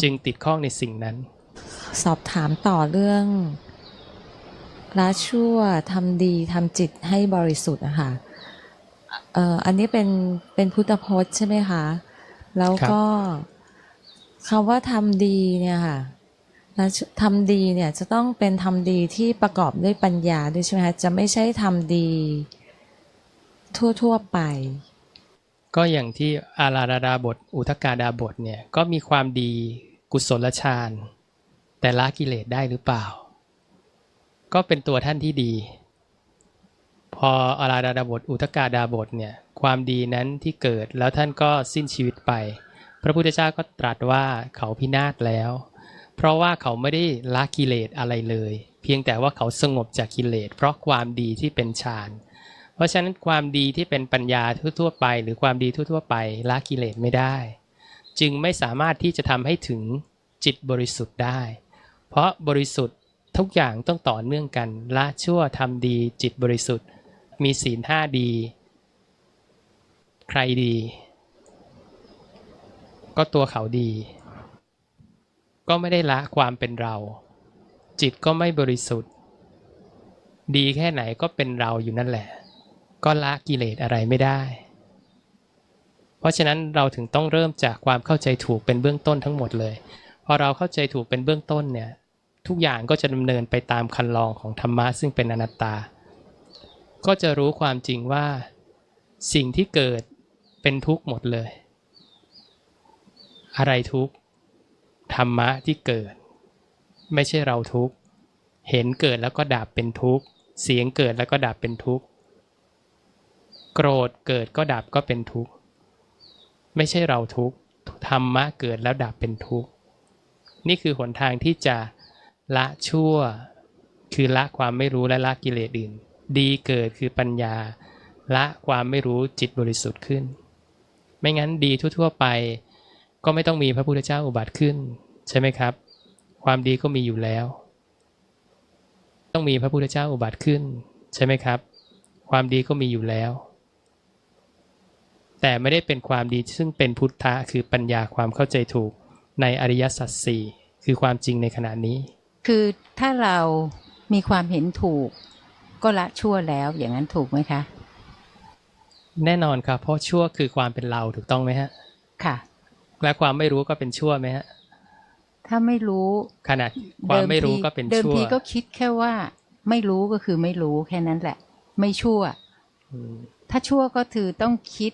จึงติดข้องในสิ่งนั้น สอบถามต่อเรื่องละชั่วทำดีทำจิตให้บริสุทธิ์อะคะเอ่ออันนี้เป็นเป็นพุทธพจน์ใช่ไหมคะ แล้วก็คำว่าทำดีเนี่ยค่ะละทำดีเนี่ยจะต้องเป็นทำดีที่ประกอบด้วยปัญญาด้วยใช่ไหมคะจะไม่ใช่ทำดีทั่ว ๆ ไป ก็อย่างที่อาราดาดาบท อุทกาดาบทเนี่ยก็มีความดีกุศลฌานแต่ละกิเลสได้หรือเปล่า ก็เป็นตัวท่านที่ดี พออาราดาดาบท อุทกาดาบทเนี่ยความดีนั้นที่เกิดแล้วท่านก็สิ้นชีวิตไป พระพุทธเจ้าก็ตรัสว่าเขาพินาศแล้ว เพราะว่าเขาไม่ได้ละกิเลสอะไรเลย เพียงแต่ว่าเขาสงบจากกิเลสเพราะความดีที่เป็นฌานเราะฉะนั้นความดีที่เป็นปัญญาทั่วๆไป หรือความดีทั่วๆไปละกิเลสไม่ได้ จึงไม่สามารถที่จะทำให้ถึงจิตบริสุทธิ์ได้ เพราะบริสุทธิ์ทุกอย่างต้องต่อเนื่องกันละชั่วทำดีจิตบริสุทธิ์ มีศีลห้าดี ใครดี ก็ตัวเขาดี ก็ไม่ได้ละความเป็นเรา จิตก็ไม่บริสุทธิ์ ดีแค่ไหนก็เป็นเราอยู่นั่นแหละ ก็ละกิเลสอะไรไม่ได้ เพราะฉะนั้นเราถึงต้องเริ่มจากความเข้าใจถูกเป็นเบื้องต้นทั้งหมดเลย พอเราเข้าใจถูกเป็นเบื้องต้นเนี่ย ทุกอย่างก็จะดำเนินไปตามคันลองของธรรมะซึ่งเป็นอนัตตา ก็จะรู้ความจริงว่า สิ่งที่เกิดเป็นทุกข์หมดเลย อะไรทุกข์ธรรมะที่เกิด ไม่ใช่เราทุกข์เห็นเกิดแล้วก็ดับเป็นทุกข์เสียงเกิดแล้วก็ดับเป็นทุกข์ โกรธเกิดก็ดับก็เป็นทุกข์ ไม่ใช่เราทุกข์ธรรมะเกิดแล้วดับเป็นทุกข์ นี่คือหนทางที่จะละชั่ว คือละความไม่รู้และละกิเลสอื่น ดีเกิดคือปัญญา ละความไม่รู้จิตบริสุทธิ์ขึ้น ไม่งั้นดีทั่ว ๆ ไป ก็ไม่ต้องมีพระพุทธเจ้าอุบัติขึ้น ใช่ไหมครับ ความดีก็มีอยู่แล้ว ต้องมีพระพุทธเจ้าอุบัติขึ้น ใช่ไหมครับ ความดีก็มีอยู่แล้ว แต่ไม่ได้เป็นความดีซึ่งเป็นพุทธะคือปัญญาความเข้าใจถูกในอริยสัจสี่คือความจริงในขณะนี้ คือถ้าเรามีความเห็นถูก ก็ละชั่วแล้วอย่างนั้นถูกไหมคะ แน่นอนครับเพราะชั่วคือความเป็นเราถูกต้องไหมฮะ ค่ะ และความไม่รู้ก็เป็นชั่วไหมฮะ ถ้าไม่รู้ขนาดความไม่รู้ก็เป็นเดิมชั่วทีก็คิดแค่ว่า ไม่รู้ก็คือไม่รู้แค่นั้นแหละ ไม่ชั่วอืมถ้าชั่วก็คือต้องคิด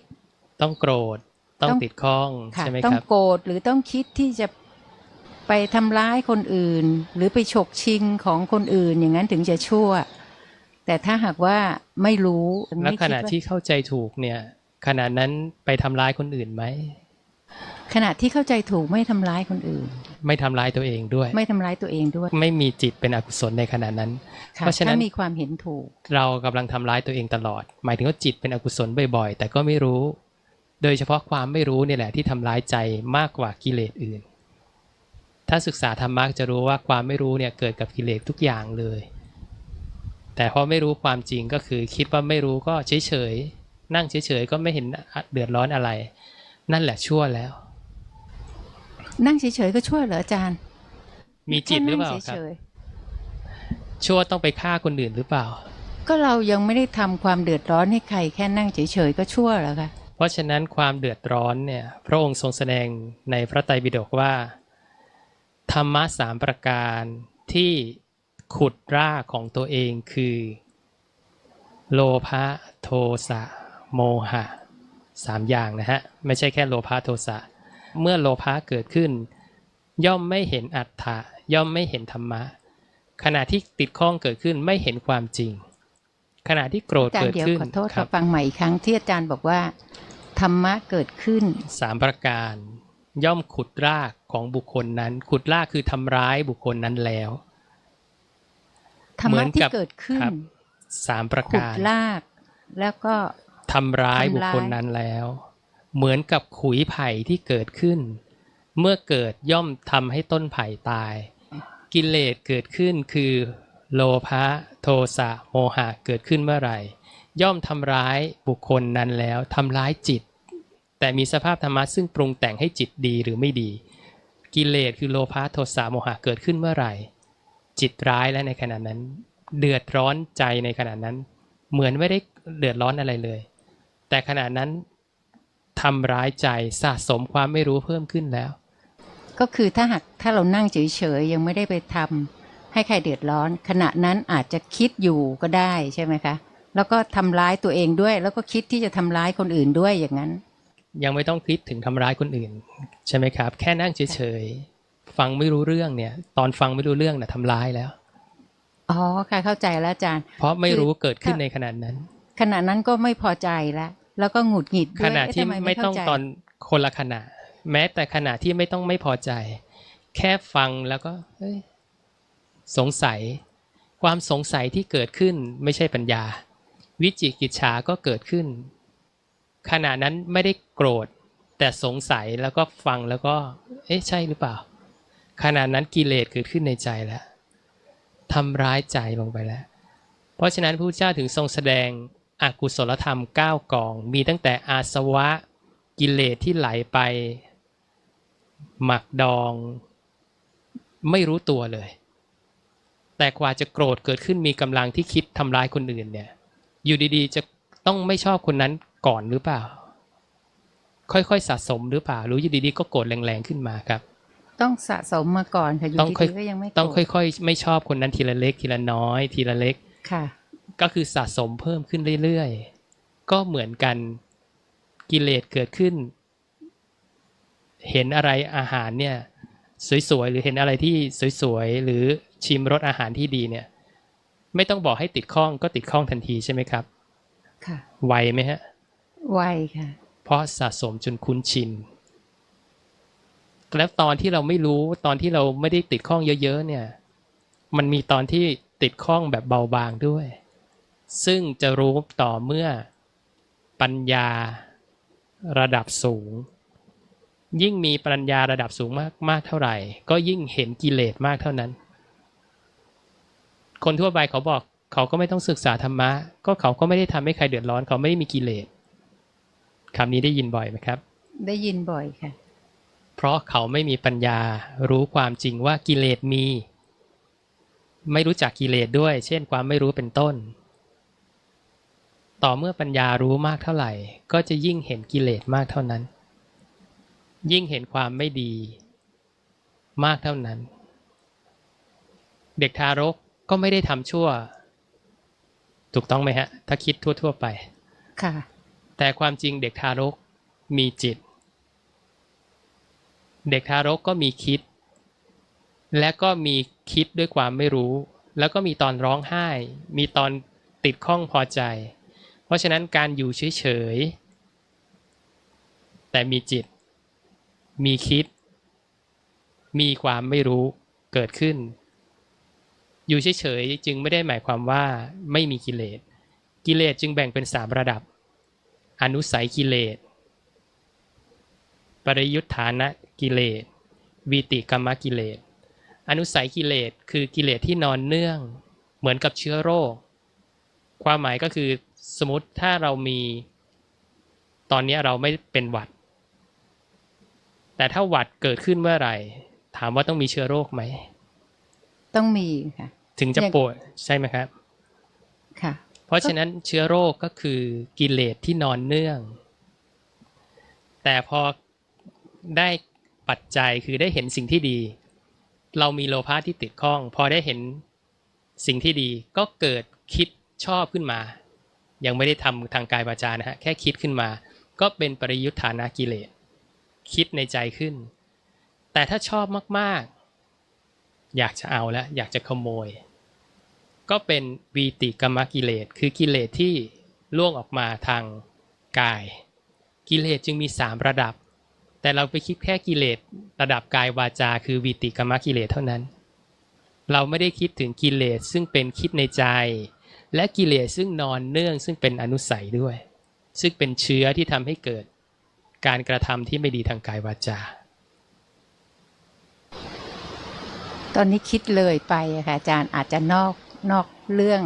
ต้องโกรธต้องต้องติดข้องค่ะใช่ไหมต้อคงรับโกรธหรือต้องคิดที่จะไปทำร้ายคนอื่น หรือไปฉกชิงของคนอื่น อย่างนั้นถึงจะชั่ว แต่ถ้าหากว่าไม่รู้แล้วไม่ขคิดณะว่าที่เข้าใจถูกเนี่ยขณะนั้นไปทำร้ายคนอื่นไหมขณะที่เข้าใจถูกไม่ทำร้ายคนอื่น ไม่ทำร้ายตัวเองด้วย ไม่ทำร้ายตัวเองด้วย ไม่มีจิตเป็นอกุศลในขณะนั้นค่ะเพราะฉะนั้นถ้ามีความเห็นถูก เรากำลังทำร้ายตัวเองตลอด หมายถึงว่าจิตเป็นอกุศลบ่อยๆ แต่ก็ไม่รู้ โดยเฉพาะความไม่รู้เนี่ยแหละที่ทำร้ายใจมากกว่ากิเลสอื่น ถ้าศึกษาธรรมะจะรู้ว่าความไม่รู้เนี่ยเกิดกับกิเลสทุกอย่างเลย แต่พอไม่รู้ความจริงก็คือคิดว่าไม่รู้ก็เฉยๆนั่งเฉยๆก็ไม่เห็นเดือดร้อนอะไร นั่นแหละชั่วแล้ว นั่งเฉยๆก็ช่วยเหรออาจารย์ มีจิตหรือเปล่าแนั่งครับเฉยชั่วต้องไปฆ่าคนอื่นหรือเปล่าๆก็เรายังไม่ได้ทำความเดือดร้อนให้ใครแค่นั่งเฉยๆก็ชั่วเหรอคะ เพราะฉะนั้นความเดือดร้อนเนี่ยพระองค์ทรงแสดงในพระไตรปิฎกว่า ธรรมะสามประการที่ขุดรากของตัวเองคือ โลภะโทสะโมหะสามอย่างนะฮะ ไม่ใช่แค่โลภะโทสะเมื่อโลภะเกิดขึ้น ย่อมไม่เห็นอัตถะย่อมไม่เห็นธรรมะ ขณะที่ติดข้องเกิดขึ้นไม่เห็นความจริง ขณะที่โกรธอาจารเกิย์ดเดี๋ยวขึ้นขอโทษคขรัอบฟังใหม่อีกครั้งที่อาจารย์บอกว่า ธรรมะเกิดขึ้นสามประการ ย่อมขุดรากของบุคคลนั้น ขุดรากคือทำร้ายบุคคลนั้นแล้วธรรเหมืมะอนที่กับเกิดขึ้นครับสามประขุดการลาก แล้วก็ทำร้ายทำร้ายบุคคลนั้นแล้ว เหมือนกับขุยไผ่ที่เกิดขึ้น เมื่อเกิดย่อมทำให้ต้นไผ่ตาย กิเลสเกิดขึ้นคือโลภะโทสะโมหะเกิดขึ้นเมื่อไหร่ ย่อมทำร้ายบุคคลนั้นแล้วทำร้ายจิต แต่มีสภาพธรรมะซึ่งปรุงแต่งให้จิตดีหรือไม่ดี กิเลสคือโลภะโทสะโมหะเกิดขึ้นเมื่อไหร่ จิตร้ายและในขณะนั้น เดือดร้อนใจในขณะนั้น เหมือนไม่ได้เดือดร้อนอะไรเลย แต่ขณะนั้นทำร้ายใจสะสมความไม่รู้เพิ่มขึ้นแล้ว ก็คือถ้าหากถ้าเรานั่งเฉยๆยังไม่ได้ไปทำให้ใครเดือดร้อน ขณะนั้นอาจจะคิดอยู่ก็ได้ใช่ไหมคะแล้วก็ทำร้ายตัวเองด้วย แล้วก็คิดที่จะทำร้ายคนอื่นด้วยอย่างนั้น ยังไม่ต้องคิดถึงทำร้ายคนอื่น ใช่ไหมครับ แค่นั่งเฉยๆฟังไม่รู้เรื่องเนี่ย ตอนฟังไม่รู้เรื่องน่ะทำร้ายแล้วอ๋อค่ะเข้าใจแล้วอาจารย์ เพราะไม่รู้เกิดขึ้นคือในขณะนั้น ขณะนั้นก็ไม่พอใจแล้วแล้วก็หงุดหงิดด้วยขณะที่เอ๊ไม่ต้องเข้าใจตอนคนละขณะ แม้แต่ขณะที่ไม่ต้องไม่พอใจ แค่ฟังแล้วก็เฮ้ยสงสัย ความสงสัยที่เกิดขึ้นไม่ใช่ปัญญา วิจิกิจฉาก็เกิดขึ้น ขณะนั้นไม่ได้โกรธ แต่สงสัยแล้วก็ฟังแล้วก็ เอ๊ะใช่หรือเปล่า ขณะนั้นกิเลสเกิดขึ้นในใจแล้วทำร้ายใจลงไปแล้ว เพราะฉะนั้นพระพุทธเจ้าถึงทรงแสดงอกุศลธรรม 9 กอง มีตั้งแต่อาสวะกิเลสที่ไหลไป หมักดอง ไม่รู้ตัวเลย แต่กว่าจะโกรธเกิดขึ้นมีกำลังที่คิดทำร้ายคนอื่นเนี่ย อยู่ดีๆ จะต้องไม่ชอบคนนั้น ก่อนหรือเปล่า ค่อยๆสะสมหรือเปล่าหรืออยู่ดีๆก็โกรธแรงๆขึ้นมาครับ ต้องสะสมมาก่อนค่ะอยู่ต้องค่อยดีๆก็ยังไม่ต้องโกรธค่อย ๆ ไม่ชอบคนนั้นทีละเล็กทีละน้อย ทีละเล็กค่ะ ก็คือสะสมเพิ่มขึ้นเรื่อยๆก็เหมือนกันกิเลสเกิดขึ้น เห็นอะไรอาหารเนี่ย สวยๆหรือเห็นอะไรที่สวยๆหรือชิมรสอาหารที่ดีเนี่ย ไม่ต้องบอกให้ติดข้องก็ติดข้องทันทีใช่ไหมครับ ค่ะ ไวไหมฮะ ไวค่ะ เพราะสะสมจนคุ้นชิน แล้วตอนที่เราไม่รู้ตอนที่เราไม่ได้ติดข้องเยอะๆเนี่ย มันมีตอนที่ติดข้องแบบเบาบางด้วย ซึ่งจะรู้ต่อเมื่อปัญญาระดับสูง ยิ่งมีปัญญาระดับสูงมากมากเท่าไหร่ ก็ยิ่งเห็นกิเลสมากเท่านั้น คนทั่วไปเขาบอกเขาก็ไม่ต้องศึกษาธรรมะ ก็เขาก็ไม่ได้ทำให้ใครเดือดร้อน เขาไม่ได้มีกิเลส คำนี้ได้ยินบ่อยไหมครับ ได้ยินบ่อยค่ะ เพราะเขาไม่มีปัญญารู้ความจริงว่ากิเลสมี ไม่รู้จักกิเลสด้วย เช่นความไม่รู้เป็นต้น ต่อเมื่อปัญญารู้มากเท่าไหร่ ก็จะยิ่งเห็นกิเลสมากเท่านั้น ยิ่งเห็นความไม่ดี มากเท่านั้น เด็กทารกก็ไม่ได้ทำชั่ว ถูกต้องไหมฮะ ถ้าคิดทั่ว ๆ ไป ค่ะ แต่ความจริงเด็กทารกมีจิต เด็กทารกก็มีคิด และก็มีคิดด้วยความไม่รู้ แล้วก็มีตอนร้องไห้ มีตอนติดข้องพอใจ เพราะฉะนั้นการอยู่เฉยๆแต่มีจิต มีคิด มีความไม่รู้เกิดขึ้น อยู่เฉยๆจึงไม่ได้หมายความว่าไม่มีกิเลส กิเลสจึงแบ่งเป็นสามระดับ อนุสัยกิเลส ปริยุทธานะกิเลส วีติกรรมกิเลส อนุสัยกิเลสคือกิเลสที่นอนเนื่อง เหมือนกับเชื้อโรค ความหมายก็คือสมมติถ้าเรามี ตอนนี้เราไม่เป็นหวัด แต่ถ้าหวัดเกิดขึ้นเมื่อไหร่ ถามว่าต้องมีเชื้อโรคไหม ต้องมีค่ะ ถึงจะอย่างป่วยใช่ไหมครับ ค่ะ เพราะฉะนั้นเชื้อโรคก็คือกิเลสที่นอนเนื่อง แต่พอได้ปัจจัยคือได้เห็นสิ่งที่ดี เรามีโลภะที่ติดข้อง พอได้เห็นสิ่งที่ดีก็เกิดคิดชอบขึ้นมา ยังไม่ได้ทำทางกายวาจานะฮะแค่คิดขึ้นมา ก็เป็นปริยุทธานากิเลส คิดในใจขึ้น แต่ถ้าชอบมากๆ อยากจะเอาแล้วอยากจะขโมย ก็เป็นวีติกรรมกิเลสคือกิเลสที่ล่วงออกมาทางกาย กิเลสจึงมีสามระดับ แต่เราไปคิดแค่กิเลสระดับกายวาจา คือวีติกรรมกิเลสเท่านั้น เราไม่ได้คิดถึงกิเลสซึ่งเป็นคิดในใจ และกิเลสซึ่งนอนเนื่องซึ่งเป็นอนุสัยด้วย ซึ่งเป็นเชื้อที่ทำให้เกิดการกระทำที่ไม่ดีทางกายวาจา ตอนนี้คิดเลยไปค่ะอาจารย์อาจจะนอก นอกเรื่อง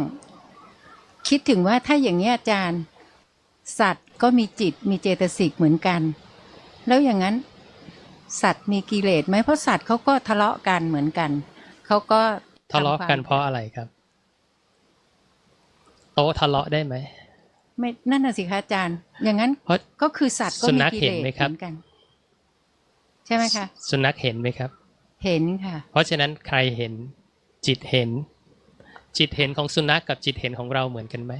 คิดถึงว่าถ้าอย่างนี้ยอาจารย์ สัตว์ก็มีจิตมีเจตสิกเหมือนกัน แล้วอย่างนั้น สัตว์มีกิเลสไหมเพราะสัตว์เขาก็ทะเลาะกันเหมือนกันเขาก็ทะเลาะกันทำควมเพราะอะไรครับ โต๊ะทะเลาะได้ไหมไม่นั่นน่ะสิคะอาจารย์ อย่างนั้นเพราะก็คือสัตว์ก็สุมีนัขกิเห็เลนสไหมครับเหมือนกัน ใช่ไหมคะ สุนัขเห็นไหมครับ เห็นค่ะ เพราะฉะนั้นใครเห็นจิตเห็น จิตเห็นของสุนัขกับจิตเห็นของเราเหมือนกันไหม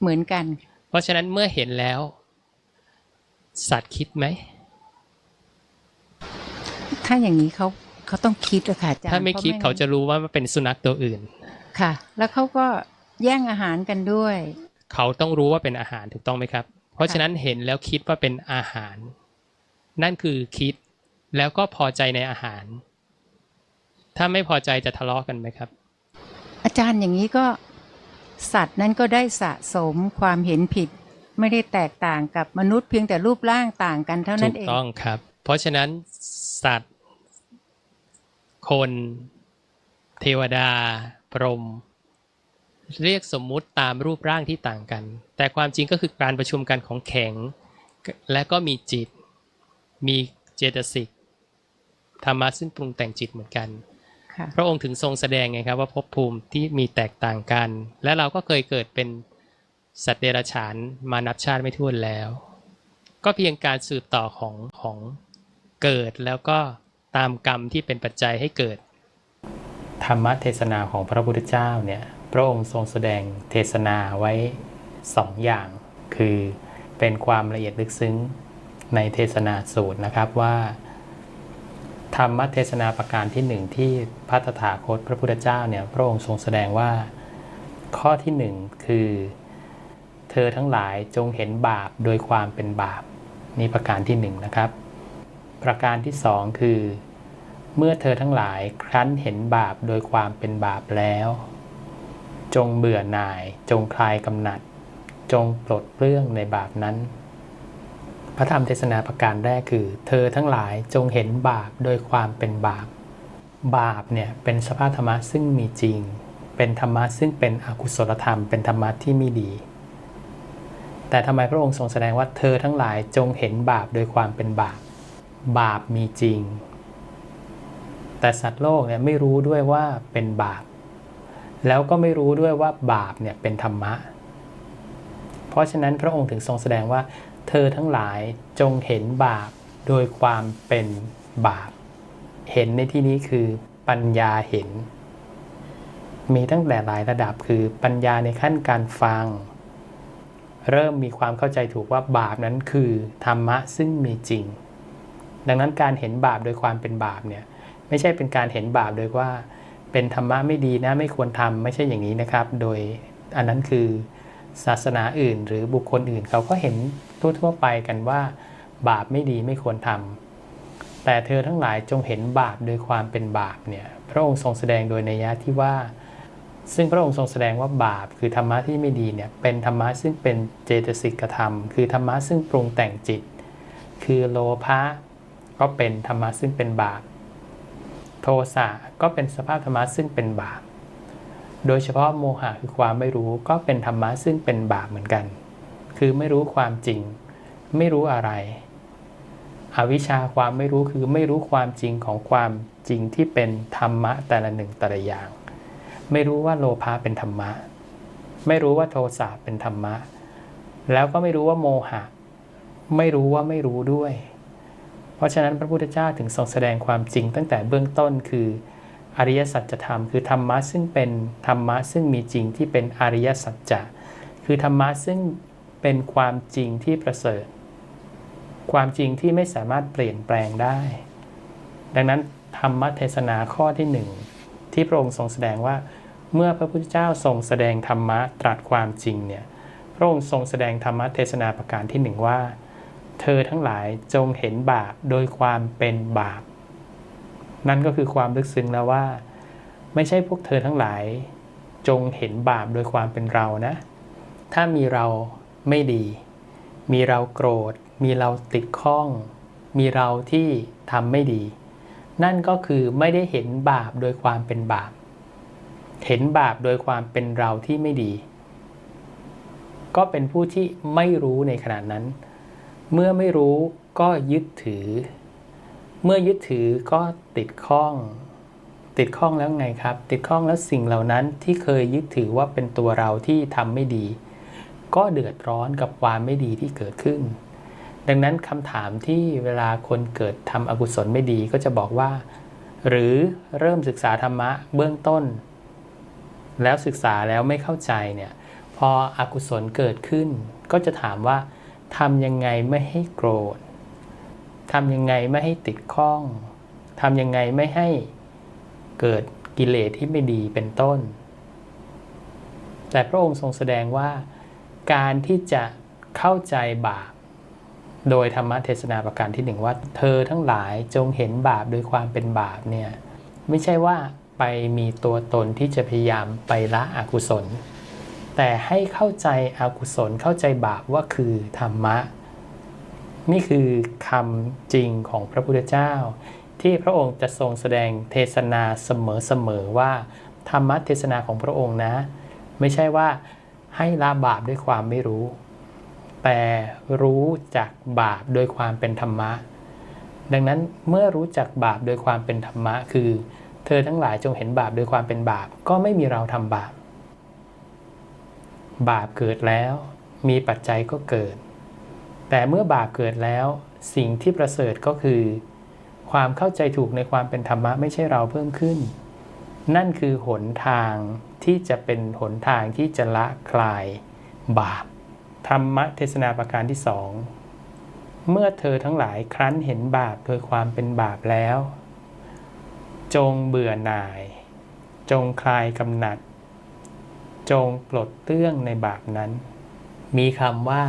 เหมือนกัน เพราะฉะนั้นเมื่อเห็นแล้ว สัตว์คิดไหม ถ้าอย่างนี้เขาเขาต้องคิดอะค่ะอาจารย์ถ้าไม่คิดพระเขาจะรู้ว่ามันเป็นสุนัขตัวอื่น ค่ะ แล้วเขาก็แย่งอาหารกันด้วย เขาต้องรู้ว่าเป็นอาหารถูกต้องไหมครับ เพราะฉะนั้นเห็นแล้วคิดว่าเป็นอาหาร นั่นคือคิดแล้วก็พอใจในอาหาร ถ้าไม่พอใจจะทะเลาะกันไหมครับ อาจารย์อย่างนี้ก็สัตว์นั้นก็ได้สะสมความเห็นผิด ไม่ได้แตกต่างกับมนุษย์เพียงแต่รูปร่างต่างกันเท่านั้นเองต้องครับ เพราะฉะนั้นสัตว์ คนเทวดา พรหมเรียกสมมุติตามรูปร่างที่ต่างกัน แต่ความจริงก็คือการประชุมกันของแข็ง และก็มีจิต มีเจตสิกธรรมะซึ่งปรุงแต่งจิตเหมือนกัน พระองค์ถึงทรงแสดงไงครับว่าภพภูมิที่มีแตกต่างกัน และเราก็เคยเกิดเป็นสัตว์เดรัจฉานมานับชาติไม่ถ้วนแล้ว ก็เพียงการสืบต่อของของเกิดแล้วก็ตามกรรมที่เป็นปัจจัยให้เกิด ธรรมเทศนาของพระพุทธเจ้าเนี่ยพระองค์ทรงแสดงเทศนาไว้สองอย่าง คือเป็นความละเอียดลึกซึ้งในเทศนาสูตรนะครับว่า ธรรมเทศนาประการที่หนึ่งที่พระตถาคตพระพุทธเจ้าเนี่ยพระองค์ทรงแสดงว่าข้อที่หนึ่งคือ เธอทั้งหลายจงเห็นบาปโดยความเป็นบาปนี่ประการที่หนึ่งนะครับ ประการที่สองคือ เมื่อเธอทั้งหลายครั้นเห็นบาปโดยความเป็นบาปแล้ว จงเบื่อหน่าย จงคลายกำหนัด จงปลดเปลื้องในบาปนั้น พระธรรมเทศนาประการแรกคือ เธอทั้งหลายจงเห็นบาปโดยความเป็นบาป บาปเนี่ยเป็นสภาพธรรมะซึ่งมีจริง เป็นธรรมะซึ่งเป็นอกุศลธรรม เป็นธรรมะที่ไม่ดี แต่ทำไมพระองค์ทรงแสดงว่าเธอทั้งหลายจงเห็นบาปโดยความเป็นบาป บาปมีจริง แต่สัตว์โลกเนี่ยไม่รู้ด้วยว่าเป็นบาป แล้วก็ไม่รู้ด้วยว่าบาปเนี่ยเป็นธรรมะ เพราะฉะนั้นพระองค์ถึงทรงแสดงว่า เธอทั้งหลายจงเห็นบาปโดยความเป็นบาป เห็นในที่นี้คือปัญญาเห็น มีตั้งแต่หลายระดับคือปัญญาในขั้นการฟัง เริ่มมีความเข้าใจถูกว่าบาปนั้นคือธรรมะซึ่งมีจริง ดังนั้นการเห็นบาปโดยความเป็นบาปเนี่ยไม่ใช่เป็นการเห็นบาปโดยว่าเป็นธรรมะไม่ดีนะไม่ควรทำไม่ใช่อย่างนี้นะครับ โดยอันนั้นคือศาสนาอื่น หรือบุคคลอื่นเขาก็เห็น ทั่วๆไปกันว่า บาปไม่ดีไม่ควรทำแต่เธอทั้งหลายจงเห็นบาปโดยความเป็นบาปเนี่ยพระองค์ทรงแสดงโดยในยะที่ว่า ซึ่งพระองค์ทรงแสดงว่าบาปคือธรรมะที่ไม่ดีเนี่ยเป็นธรรมะซึ่งเป็นเจตสิกธรรม คือธรรมะซึ่งปรุงแต่งจิต คือโลภะก็เป็นธรรมะซึ่งเป็นบาป โทสะก็เป็นสภาพธรรมะซึ่งเป็นบาป โดยเฉพาะโมหะคือความไม่รู้ก็เป็นธรรมะซึ่งเป็นบาปเหมือนกัน คือไม่รู้ความจริง ไม่รู้อะไร อวิชชาความไม่รู้คือไม่รู้ความจริงของความจริงที่เป็นธรรมะแต่ละหนึ่งแต่ละอย่าง ไม่รู้ว่าโลภะเป็นธรรมะ ไม่รู้ว่าโทสะเป็นธรรมะ แล้วก็ไม่รู้ว่าโมหะ ไม่รู้ว่าไม่รู้ด้วย เพราะฉะนั้นพระพุทธเจ้าถึงทรงแสดงความจริงตั้งแต่เบื้องต้นคืออริยสัจธรรมคือธรรมะซึ่งเป็นธรรมะซึ่งมีจริงที่เป็นอริยสัจจะคือธรรมะซึ่ง เป็นความจริงที่ประเสริฐ ความจริงที่ไม่สามารถเปลี่ยนแปลงได้ ดังนั้นธรรมเทศนาข้อที่หนึ่งที่พระองค์ทรงแสดงว่า เมื่อพระพุทธเจ้าทรงแสดงธรรมะตรัสความจริงเนี่ยพระองค์ทรงแสดงธรรมเทศนาประการที่หนึ่งว่า เธอทั้งหลายจงเห็นบาปโดยความเป็นบาป นั่นก็คือความลึกซึ้งแล้วว่า ไม่ใช่พวกเธอทั้งหลายจงเห็นบาปโดยความเป็นเรานะ ถ้ามีเรา ไม่ดี มีเราโกรธ มีเราติดข้อง มีเราที่ทำไม่ดี นั่นก็คือไม่ได้เห็นบาปโดยความเป็นบาป เห็นบาปโดยความเป็นเราที่ไม่ดี ก็เป็นผู้ที่ไม่รู้ในขณะนั้น เมื่อไม่รู้ก็ยึดถือ เมื่อยึดถือก็ติดข้องติดข้องแล้วไงครับ ติดข้องแล้วสิ่งเหล่านั้นที่เคยยึดถือว่าเป็นตัวเราที่ทำไม่ดี ก็เดือดร้อนกับความไม่ดีที่เกิดขึ้น ดังนั้นคำถามที่เวลาคนเกิดทำอกุศลไม่ดีก็จะบอกว่า หรือเริ่มศึกษาธรรมะเบื้องต้น แล้วศึกษาแล้วไม่เข้าใจเนี่ยพออกุศลเกิดขึ้น ก็จะถามว่าทำยังไงไม่ให้โกรธทำยังไงไม่ให้ติดข้องทำยังไงไม่ให้เกิดกิเลสที่ไม่ดีเป็นต้น แต่พระองค์ทรงแสดงว่า การที่จะเข้าใจบาป โดยธรรมเทศนาประการที่หนึ่งว่า เธอทั้งหลายจงเห็นบาปโดยความเป็นบาปเนี่ยไม่ใช่ว่าไปมีตัวตนที่จะพยายามไปละอกุศล แต่ให้เข้าใจอกุศลเข้าใจบาปว่าคือธรรมะ นี่คือคำจริงของพระพุทธเจ้า ที่พระองค์จะทรงแสดงเทศนาเสมอๆว่า ธรรมะเทศนาของพระองค์นะ ไม่ใช่ว่า ให้ละบาปด้วยความไม่รู้ แต่รู้จักบาปโดยความเป็นธรรมะ ดังนั้นเมื่อรู้จักบาปโดยความเป็นธรรมะ คือ เธอทั้งหลายจงเห็นบาปโดยความเป็นบาป ก็ไม่มีเราทำบาป บาปเกิดแล้ว มีปัจจัยก็เกิด แต่เมื่อบาปเกิดแล้ว สิ่งที่ประเสริฐก็คือ ความเข้าใจถูกในความเป็นธรรมะไม่ใช่เราเพิ่มขึ้น นั่นคือหนทาง ที่จะเป็นหนทางที่จะละคลายบาป ธรรมเทศนาประการที่สอง เมื่อเธอทั้งหลายครั้นเห็นบาปโดยความเป็นบาปแล้ว จงเบื่อหน่าย จงคลายกำหนัด จงปลดเตื้องในบาปนั้น มีคำว่า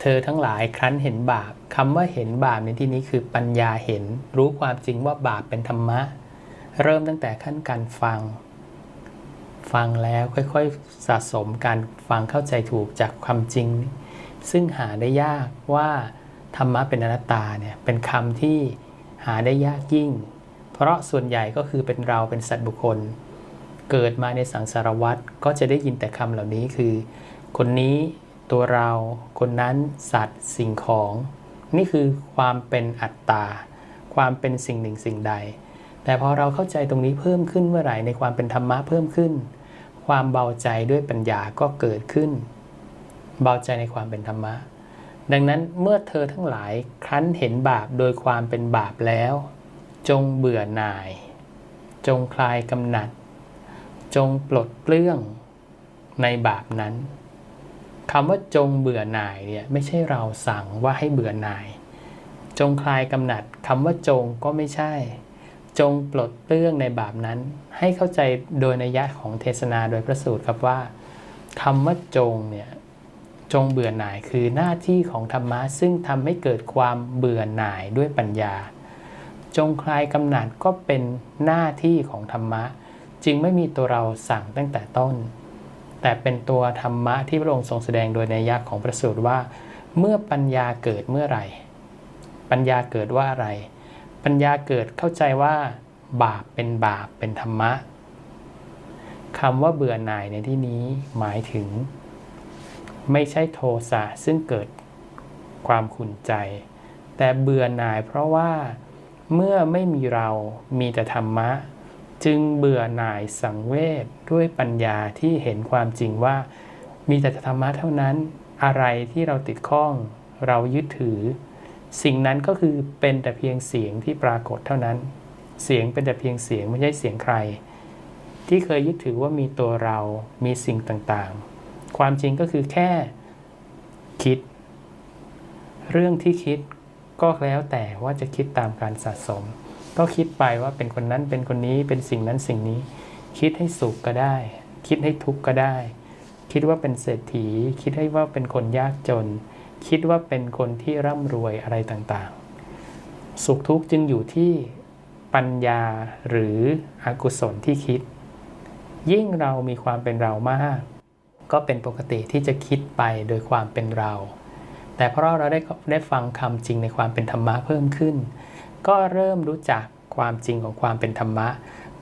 เธอทั้งหลายครั้นเห็นบาปคำว่าเห็นบาปในที่นี้คือปัญญาเห็น รู้ความจริงว่าบาปเป็นธรรมะ เริ่มตั้งแต่ขั้นการฟัง ฟังแล้วค่อยๆสะสมการฟังเข้าใจถูกจากความจริง ซึ่งหาได้ยากว่าธรรมะเป็นอนัตตาเนี่ยเป็นคำที่หาได้ยากยิ่ง เพราะส่วนใหญ่ก็คือเป็นเราเป็นสัตว์บุคคล เกิดมาในสังสารวัฏก็จะได้ยินแต่คำเหล่านี้คือ คนนี้ตัวเราคนนั้นสัตว์สิ่งของ นี่คือความเป็นอัตตา ความเป็นสิ่งหนึ่งสิ่งใด แต่พอเราเข้าใจตรงนี้เพิ่มขึ้นเมื่อไหร่ในความเป็นธรรมะเพิ่มขึ้น ความเบาใจด้วยปัญญาก็เกิดขึ้น เบาใจในความเป็นธรรมะ ดังนั้นเมื่อเธอทั้งหลายครั้นเห็นบาปโดยความเป็นบาปแล้ว จงเบื่อหน่าย จงคลายกำหนัด จงปลดเปลื้องในบาปนั้นคำว่าจงเบื่อหน่ายเนี่ยไม่ใช่เราสั่งว่าให้เบื่อหน่าย จงคลายกำหนัดคำว่าจงก็ไม่ใช่ จงปลดเปลื้องในบาปนั้น ให้เข้าใจโดยนัยยะของเทศนาโดยพระสูตรครับว่าคำว่าจงเนี่ยจงเบื่อหน่ายคือหน้าที่ของธรรมะซึ่งทำให้เกิดความเบื่อหน่ายด้วยปัญญา จงคลายกำหนัดก็เป็นหน้าที่ของธรรมะ จึงไม่มีตัวเราสั่งตั้งแต่ต้น แต่เป็นตัวธรรมะที่พระองค์ทรงแสดงโดยในยยะของพระสูตรว่า เมื่อปัญญาเกิดเมื่อไหร่ ปัญญาเกิดว่าอะไร ปัญญาเกิดเข้าใจว่า บาปเป็นบาปเป็นธรรมะคำว่าเบื่อหน่ายในที่นี้หมายถึง ไม่ใช่โทสะซึ่งเกิดความขุนใจ แต่เบื่อหน่ายเพราะว่าเมื่อไม่มีเรามีแต่ธรรมะ จึงเบื่อหน่ายสังเวชด้วยปัญญาที่เห็นความจริงว่า มีแต่ธรรมะเท่านั้น อะไรที่เราติดข้อง เรายึดถือ สิ่งนั้นก็คือเป็นแต่เพียงเสียงที่ปรากฏเท่านั้น เสียงเป็นแต่เพียงเสียงไม่ใช่เสียงใคร ที่เคยยึดถือว่ามีตัวเรา มีสิ่งต่างๆ ความจริงก็คือแค่คิด เรื่องที่คิดก็แล้วแต่ว่าจะคิดตามการสะสม ก็คิดไปว่าเป็นคนนั้นเป็นคนนี้เป็นสิ่งนั้นสิ่งนี้ คิดให้สุขก็ได้ คิดให้ทุกข์ก็ได้ คิดว่าเป็นเศรษฐี คิดให้ว่าเป็นคนยากจน คิดว่าเป็นคนที่ร่ำรวยอะไรต่างๆ สุขทุกข์จึงอยู่ที่ปัญญาหรืออกุศลที่คิด ยิ่งเรามีความเป็นเรามาก ก็เป็นปกติที่จะคิดไปโดยความเป็นเรา แต่เพราะเราได้ได้ฟังคำจริงในความเป็นธรรมะเพิ่มขึ้น ก็เริ่มรู้จักความจริงของความเป็นธรรมะ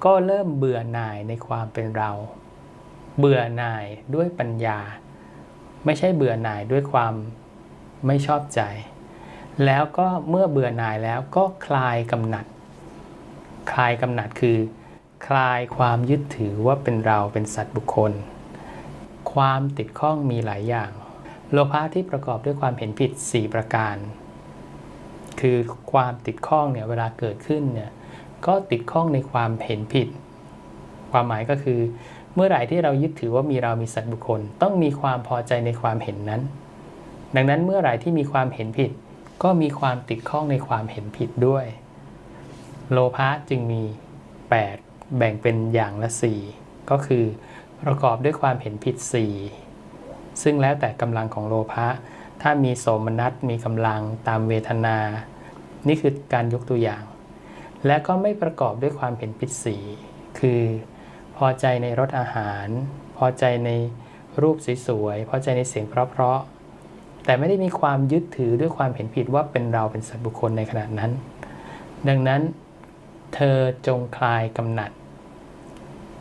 ก็เริ่มเบื่อหน่ายในความเป็นเรา เบื่อหน่ายด้วยปัญญา ไม่ใช่เบื่อหน่ายด้วยความ ไม่ชอบใจ แล้วก็เมื่อเบื่อหน่ายแล้วก็คลายกำหนัด คลายกำหนัดคือ คลายความยึดถือว่าเป็นเราเป็นสัตว์บุคคล ความติดข้องมีหลายอย่าง โลภะที่ประกอบด้วยความเห็นผิด 4 ประการ คือความติดข้องเนี่ยเวลาเกิดขึ้นเนี่ยก็ติดข้องในความเห็นผิด ความหมายก็คือ เมื่อไหร่ที่เรายึดถือว่ามีเรามีสัตว์บุคคล ต้องมีความพอใจในความเห็นนั้น ดังนั้นเมื่อไหร่ที่มีความเห็นผิด ก็มีความติดข้องในความเห็นผิดด้วย โลภะจึงมี 8 แบ่งเป็นอย่างละ 4 ก็คือ ประกอบด้วยความเห็นผิด 4 ซึ่งแล้วแต่กำลังของโลภะถ้ามีโสมนัสมีกำลังตามเวทนา นี่คือการยกตัวอย่าง และก็ไม่ประกอบด้วยความเห็นผิดสีคือพอใจในรสอาหาร พอใจในรูปสวยๆพอใจในเสียงเพราะๆ แต่ไม่ได้มีความยึดถือด้วยความเห็นผิดว่าเป็นเราเป็นสัตว์บุคคลในขณะนั้น ดังนั้นเธอจงคลายกำหนัด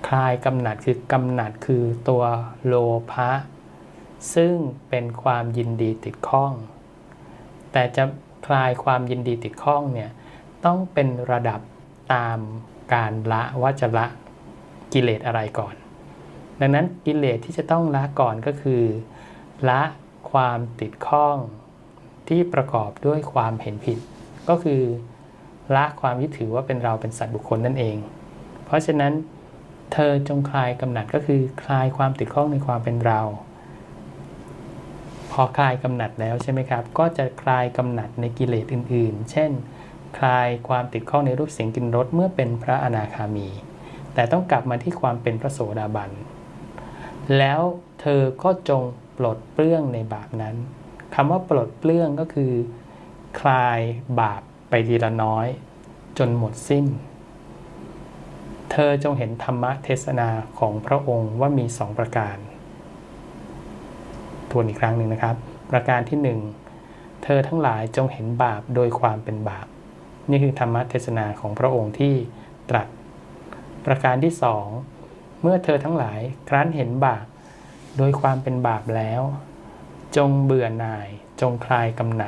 คลายกำหนัดคือกำหนัดคือตัวโลภะซึ่งเป็นความยินดีติดข้อง แต่จะคลายความยินดีติดข้องเนี่ยต้องเป็นระดับตามการละว่าจะละกิเลสอะไรก่อน ดังนั้นกิเลสที่จะต้องละก่อนก็คือ ละ ความติดข้องที่ประกอบด้วยความเห็นผิด ก็คือละความยึดถือว่าเป็นเราเป็นสัตว์บุคคลนั่นเอง เพราะฉะนั้นเธอจงคลายกำหนัดก็คือคลายความติดข้องในความเป็นเรา พอคลายกำหนัดแล้วใช่ไหมครับ ก็จะคลายกำหนัดในกิเลสอื่น ๆ เช่น คลายความติดข้องในรูปเสียงกลิ่นรสเมื่อเป็นพระอนาคามี แต่ต้องกลับมาที่ความเป็นพระโสดาบัน แล้วเธอก็จง ปลดเปลื้องในบาปนั้นคำว่าปลดเปลื้องก็คือ คลายบาปไปทีละน้อย จนหมดสิ้น เธอจงเห็นธรรมเทศนาของพระองค์ว่ามีสองประการ ทวนอีกครั้งหนึ่งนะครับ ประการที่หนึ่งเธอทั้งหลายจงเห็นบาปโดยความเป็นบาป นี่คือธรรมเทศนาของพระองค์ที่ตรัส ประการที่สองเมื่อเธอทั้งหลายครั้นเห็นบาป โดยความเป็นบาปแล้ว จงเบื่อหน่ายจงคลายกำหนัด